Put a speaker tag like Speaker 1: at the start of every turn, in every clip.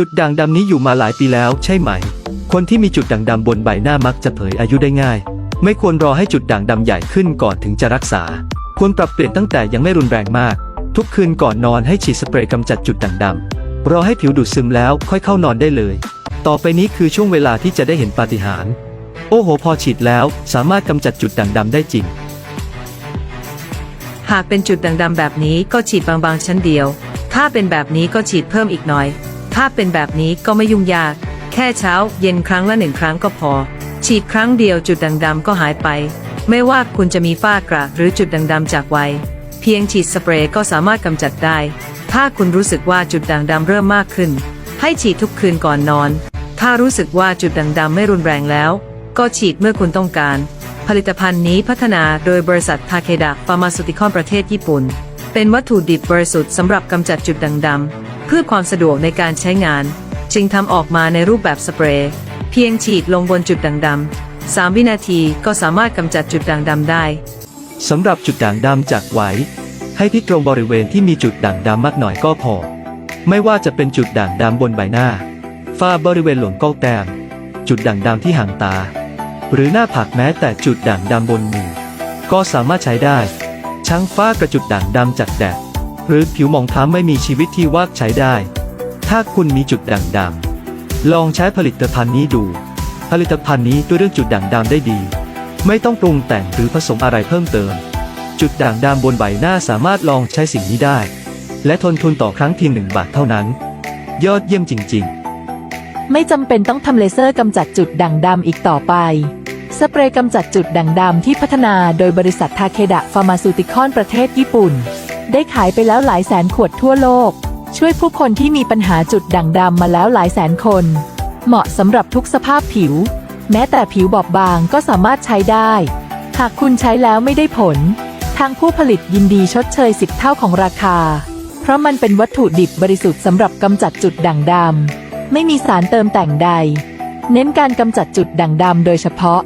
Speaker 1: จุดด่างดำนี้อยู่มาหลายปีแล้วใช่ไหม คนที่มีจุดด่างดำบนใบหน้ามักจะเผยอายุได้ง่าย ไม่ควรรอให้จุดด่างดำใหญ่ขึ้นก่อนถึงจะรักษา ควรปรับเปลี่ยนตั้งแต่ยังไม่รุนแรงมาก ทุกคืนก่อนนอนให้ฉีดสเปรย์กำจัดจุดด่างดำรอให้ผิวดูดซึมแล้วค่อยเข้านอนได้เลย ต่อไปนี้คือช่วงเวลาที่จะได้เห็นปาฏิหาริย์โอ้โห พอฉีดแล้วสามารถกำจัดจุดด่างดำได้จริง
Speaker 2: หากเป็นจุดด่างดำแบบนี้ก็ฉีดบางๆชั้นเดียว ถ้าเป็นแบบนี้ก็ฉีดเพิ่มอีกหน่อย ถ้าเป็นแบบนี้ก็ไม่ยุ่งยาก แค่เช้าเย็นครั้งละหนึ่งครั้งก็พอ ฉีดครั้งเดียวจุดด่างดำก็หายไป ไม่ว่าคุณจะมีฝ้ากระหรือจุดด่างดำจากไวเพียงฉีดสเปรย์ก็สามารถกำจัดได้ ถ้าคุณรู้สึกว่าจุดด่างดำเริ่มมากขึ้น ให้ฉีดทุกคืนก่อนนอน ถ้ารู้สึกว่าจุดด่างดำไม่รุนแรงแล้ว ก็ฉีดเมื่อคุณต้องการ ผลิตภัณฑ์นี้พัฒนาโดยบริษัททาเคดะฟาร์มาซูติคอลประเทศญี่ปุ่น เป็นวัตถุดิบบริสุทธิ์สำหรับกำจัดจุดด่างดำเพื่อความสะดวกในการใช้งาน จึงทำออกมาในรูปแบบสเปรย์เพียงฉีดลงบนจุดด่างดำ3วินาทีก็สามารถกำจัดจุดด่างดำได้
Speaker 1: สำหรับจุดด่างดำจากไหว ให้ที่ตรงบริเวณที่มีจุดด่างดำมากหน่อยก็พอ ไม่ว่าจะเป็นจุดด่างดำบนใบหน้า ฝ้าบริเวณหลงก้าแต้มจุดด่างดำที่หางตา หรือหน้าผากแม้แต่จุดด่างดำบนมือก็สามารถใช้ได้ ช่างฝ้ากระจุดด่างดำจากแดด หรือผิวหมองคล้ำไม่มีชีวิตที่ว่างใช้ได้ ถ้าคุณมีจุดด่างดำลองใช้ผลิตภัณฑ์นี้ดู ผลิตภัณฑ์นี้ด้วยเรื่องจุดด่างดำได้ดี ไม่ต้องปรุงแต่งหรือผสมอะไรเพิ่มเติม จุดด่างดำบนใบหน้าสามารถลองใช้สิ่งนี้ได้ และทนทุนต่อครั้งเพียงหนึ่งบาทเท่านั้น ยอดเยี่ยมจริง ๆ
Speaker 3: ไม่จำเป็นต้องทำเลเซอร์กำจัดจุดด่างดำอีกต่อไป สเปรย์กำจัดจุดด่างดำที่พัฒนาโดยบริษัททาเคดะฟาร์มาซูติคอลประเทศญี่ปุ่น ได้ขายไปแล้วหลายแสนขวดทั่วโลก ช่วยผู้คนที่มีปัญหาจุดด่างดำมาแล้วหลายแสนคน เหมาะสำหรับทุกสภาพผิว แม้แต่ผิวบอบบางก็สามารถใช้ได้ หากคุณใช้แล้วไม่ได้ผล ทางผู้ผลิตยินดีชดเชย10เท่าของราคา เพราะมันเป็นวัตถุดิบบริสุทธิ์สำหรับกำจัดจุดด่างดำไม่มีสารเติมแต่งใด เน้นการกำจัดจุดด่างดำโดยเฉพาะ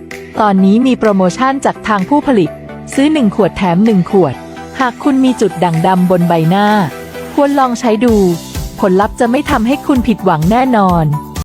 Speaker 3: ตอนนี้มีโปรโมชั่นจากทางผู้ผลิต ซื้อ 1 ขวดแถม 1 ขวด หากคุณมีจุดด่างดำบนใบหน้า ควรลองใช้ดู ผลลัพธ์จะไม่ทำให้คุณผิดหวังแน่นอน